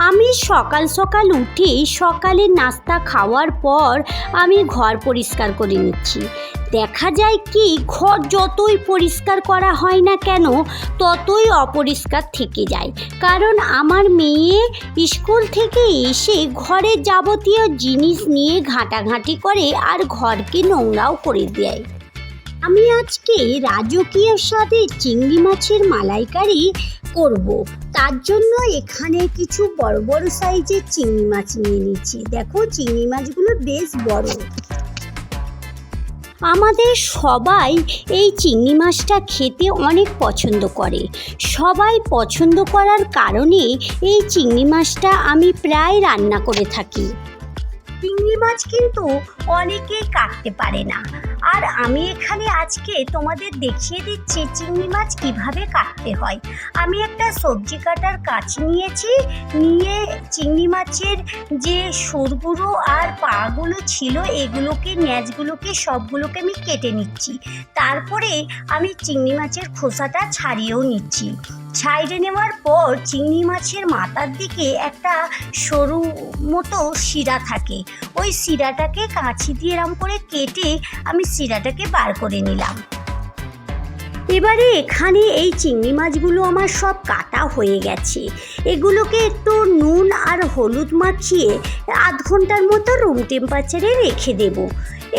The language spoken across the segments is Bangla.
আমি সকাল সকাল উঠে সকালে নাস্তা খাওয়ার পর আমি ঘর পরিষ্কার করে নিচ্ছি। দেখা যায় কি, ঘর যতই পরিষ্কার করা হয় না কেন, ততই অপরিষ্কার থেকে যায়। কারণ আমার মেয়ে স্কুল থেকে এসে ঘরের যাবতীয় জিনিস নিয়ে ঘাঁটাঘাঁটি করে আর ঘরকে নোংরাও করে দেয়। আমি আজকে রাজকীয় স্বাদে চিংড়ি মাছের মালাইকারি করব। তার জন্য এখানে কিছু বড় বড় সাইজের চিংড়ি মাছ নিয়ে নিচ্ছি। দেখো চিংড়ি মাছগুলো বেশ বড়। আমাদের সবাই এই চিংড়ি মাছটা খেতে অনেক পছন্দ করে। সবাই পছন্দ করার কারণে এই চিংড়ি মাছটা আমি প্রায় রান্না করে থাকি। চিংড়ি মাছ কিন্তু অনেকেই কাটতে পারে না। আর আমি এখানে আজকে তোমাদের দেখিয়ে দিচ্ছি চিংড়ি মাছ কীভাবে কাটতে হয়। আমি একটা সবজি কাটার কাছি নিয়েছি, নিয়ে চিংড়ি মাছের যে সুরগুলো আর পাগুলো ছিল, এগুলোকে ন্যাজগুলোকে সবগুলোকে আমি কেটে নিচ্ছি। তারপরে আমি চিংড়ি মাছের খোসাটা ছাড়িয়েও নিচ্ছি। ছাইড়ে নেওয়ার পর চিংড়ি মাছের মাথার দিকে একটা সরু মতো শিরা থাকে। ওই শিরাটাকে কাঁচি দিয়ে এরম করে কেটে আমি শিরাটাকে বার করে নিলাম। এবারে এখানে এই চিংড়ি মাছগুলো আমার সব কাটা হয়ে গেছে। এগুলোকে একটু নুন আর হলুদ মাখিয়ে আধ ঘণ্টার মতো রুম টেম্পারেচারে রেখে দেব।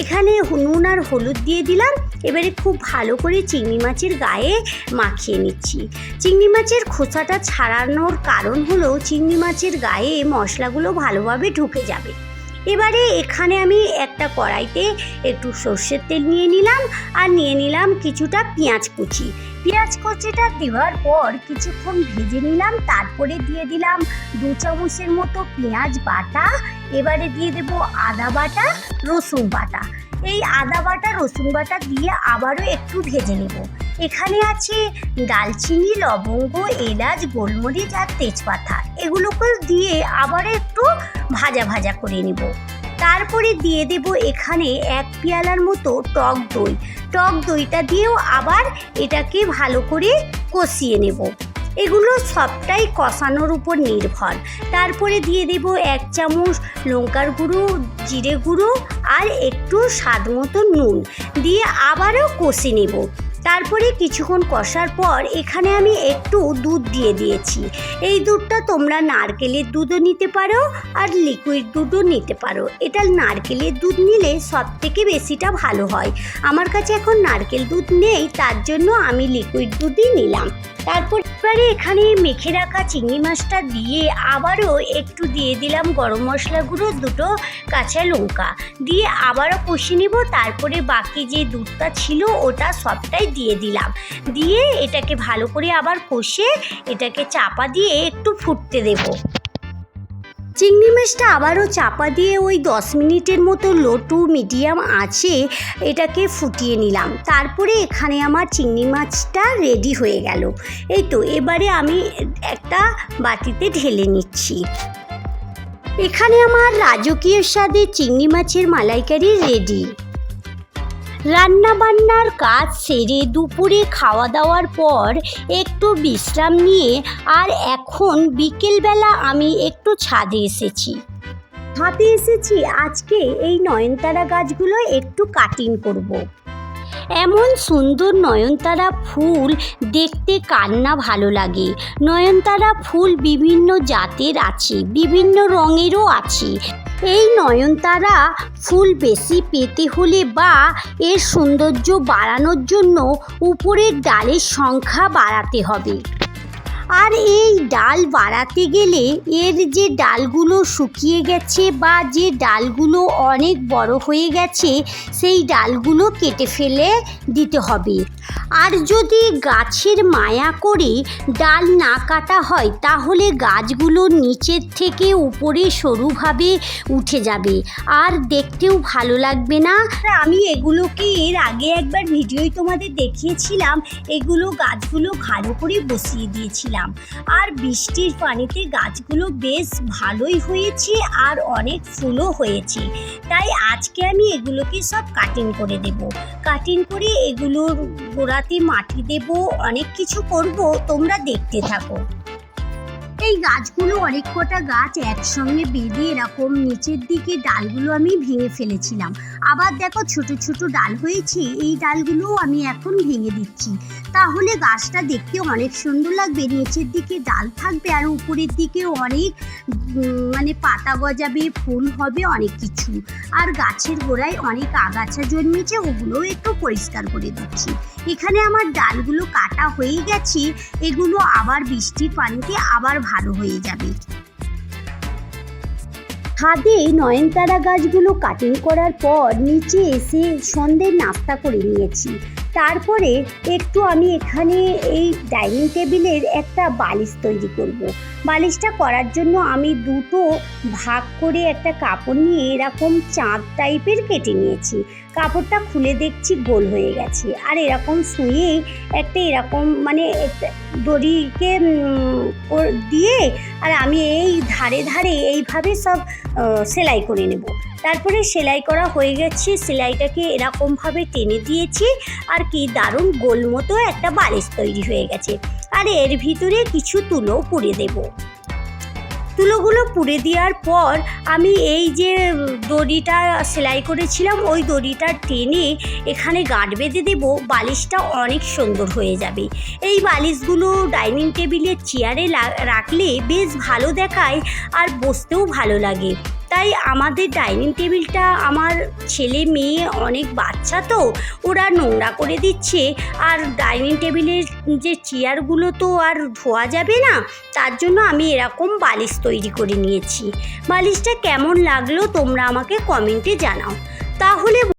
এখানে নুন আর হলুদ দিয়ে দিলাম। এবারে খুব ভালো করে চিংড়ি মাছের গায়ে মাখিয়ে নিচ্ছি। চিংড়ি মাছের খোসাটা ছাড়ানোর কারণ হলো চিংড়ি মাছের গায়ে মশলাগুলো ভালোভাবে ঢুকে যাবে। এবারে এখানে আমি একটা কড়াইতে একটু সর্ষের তেল নিয়ে নিলাম আর নিয়ে নিলাম কিছুটা পেঁয়াজ কুচি। পেঁয়াজ কুচিটা দেওয়ার পর কিছুক্ষণ ভেজে নিলাম, তারপরে দিয়ে দিলাম দু চামচের মতো পেঁয়াজ বাটা এবারে দিয়ে দেব আদা বাটা, রসুন বাটা। এই আদা বাটা, রসুন বাটা দিয়ে আবারও একটু ভেজে নেব। এখানে আছে দালচিনি লবঙ্গ, এলাচ, গোলমরিচ আর তেজপাতা। এগুলোকে দিয়ে আবার একটু ভাজা ভাজা করে নেব। তারপরে দিয়ে দেব এখানে এক পেয়ালার মতো টক দই। টক দইটা দিয়েও আবার এটাকে ভালো করে কষিয়ে নেব। এগুলো সবটাই কষানোর উপর নির্ভর। তারপরে দিয়ে দেব এক চামচ লঙ্কার গুঁড়ো, জিরে গুঁড়ো আর একটু স্বাদ মতো নুন। দিয়ে আবারও কষে নেব। তারপরে কিছুক্ষণ কষার পর এখানে আমি একটু দুধ দিয়ে দিয়েছি। এই দুধটা তোমরা নারকেলের দুধও নিতে পারো আর লিকুইড দুধও নিতে পারো। এটা নারকেলের দুধ নিলে সব থেকে বেশিটা ভালো হয়। আমার কাছে এখন নারকেল দুধ নেই, তার জন্য আমি লিকুইড দুধই নিলাম। তারপর এবারে এখানে মেখে রাখা চিংড়ি মাছটা দিয়ে আবারও একটু দিয়ে দিলাম গরম মশলা গুঁড়ো, দুটো কাঁচা লঙ্কা। দিয়ে আবারও কষে নেব, তারপরে বাকি যে দুধটা ছিল ওটা সবটাই দিয়ে দিলাম। দিয়ে এটাকে ভালো করে আবার কষে এটাকে চাপা দিয়ে একটু ফুটতে দেব। চিংড়ি মাছটা আবারও চাপা দিয়ে ওই দশ মিনিটের মতো লো টু মিডিয়াম আছে এটাকে ফুটিয়ে নিলাম। তারপরে এখানে আমার চিংড়ি মাছটা রেডি হয়ে গেল। এই তো, এবারে আমি একটা বাটিতে ঢেলে নিচ্ছি। এখানে আমার রাজকীয় স্বাদে চিংড়ি মাছের মালাইকারি রেডি রান্না বান্নার কাজ সেরে দুপুরে খাওয়া দাওয়ার পর একটু বিশ্রাম নিয়ে আর এখন বিকেলবেলা আমি একটু ছাদে এসেছি। ছাদে এসেছি আজকে এই নয়নতারা গাছগুলো একটু কাটিং করব। এমন সুন্দর নয়নতারা ফুল দেখতে কান্না ভালো লাগে। নয়নতারা ফুল বিভিন্ন জাতের আছে বিভিন্ন রঙেরও আছে। এই নয়নতারা ফুল বেশি পেতে হলে বা এর সৌন্দর্য বাড়ানোর জন্য উপরের ডালের সংখ্যা বাড়াতে হবে। আর এই ডাল বাড়াতে গেলে এর যে ডালগুলো শুকিয়ে গেছে বা যে ডালগুলো অনেক বড় হয়ে গেছে, সেই ডালগুলো কেটে ফেলে দিতে হবে। আর যদি গাছের মায়া করে ডাল না কাটা হয়, তাহলে গাছগুলো নিচের থেকে উপরে সরুভাবে উঠে যাবে। আর দেখতেও ভালো লাগবে না। আমি এগুলোকে এর আগে একবার ভিডিওই তোমাদের দেখিয়েছিলাম। এগুলো গাছগুলো ভালো করে বসিয়ে দিয়েছিলাম। আর বৃষ্টির পানিতে গাছগুলো বেশ ভালোই হয়েছে আর অনেক ফুলও হয়েছে। তাই আজকে আমি এগুলোকে সব কাটিং করে দেব। কাটিং করে এগুলোর গোড়াতে মাটি দেব, অনেক কিছু করব, তোমরা দেখতে থাকো। এই গাছগুলো অনেক কটা গাছ একসঙ্গে বেঁধে এরকম নিচের দিকে ডালগুলো আমি ভেঙে ফেলেছিলাম। আবার দেখো ছোট ছোট ডাল হয়েছে, এই ডালগুলোও আমি এখন ভেঙে দিচ্ছি। তাহলে গাছটা দেখতে অনেক সুন্দর লাগবে, নিচের দিকে ডাল থাকবে আর উপরের দিকে অনেক মানে পাতা গজাবে, ফুল হবে, অনেক কিছু। আর গাছের গোড়ায় অনেক আগাছা জন্মেছে, ওগুলোও একটু পরিষ্কার করে দিচ্ছি। এখানে আমার ডালগুলো কাটা হয়ে গেছে, এগুলো আবার বৃষ্টির পানিতে আবার ভালো হয়ে যাবে। ছাদে নয়নতারা গাছগুলো কাটিং করার পর নিচে এসে সন্ধ্যের নাস্তা করে নিয়েছি। তারপরে একটু আমি এখানে এই ডাইনিং টেবিলের একটা বালিশ তৈরি করব। বালিশটা করার জন্য আমি দুটো ভাগ করে একটা কাপড় নিয়ে এরকম চাঁদ টাইপের কেটে নিয়েছি কাপড়টা খুলে দেখছি, গোল হয়ে গেছে। আর এরকম শুয়ে একটা এরকম মানে দড়িকে দিয়ে আর আমি এই ধারে ধারে এইভাবে সব সেলাই করে নেব। তারপরে সেলাই করা হয়ে গেছে, সেলাইটাকে এরকমভাবে টেনে দিয়েছি আর কি দারুণ গোল মতো একটা বালিশ তৈরি হয়ে গেছে। আর এর ভিতরে কিছু তুলো পুড়ে দেব। তুলোগুলো পুড়ে দেওয়ার পর আমি এই যে দড়িটা সেলাই করেছিলাম, ওই দড়িটা টেনে এখানে গাঁট বেঁধে দেবো, বালিশটা অনেক সুন্দর হয়ে যাবে। এই বালিশগুলো ডাইনিং টেবিলের চেয়ারে রাখলে বেশ ভালো দেখায় আর বসতেও ভালো লাগে। তাই আমাদের ডাইনিং টেবিলটা আমার ছেলে মেয়ে অনেক বাচ্চা তো, ওরা নোংরা করে দিচ্ছে। আর ডাইনিং টেবিলের যে চেয়ারগুলো তো আর ধোয়া যাবে না, তার জন্য আমি এরকম বালিশ তৈরি করে নিয়েছি। বালিশটা কেমন লাগল তোমরা আমাকে কমেন্টে জানাও। তাহলে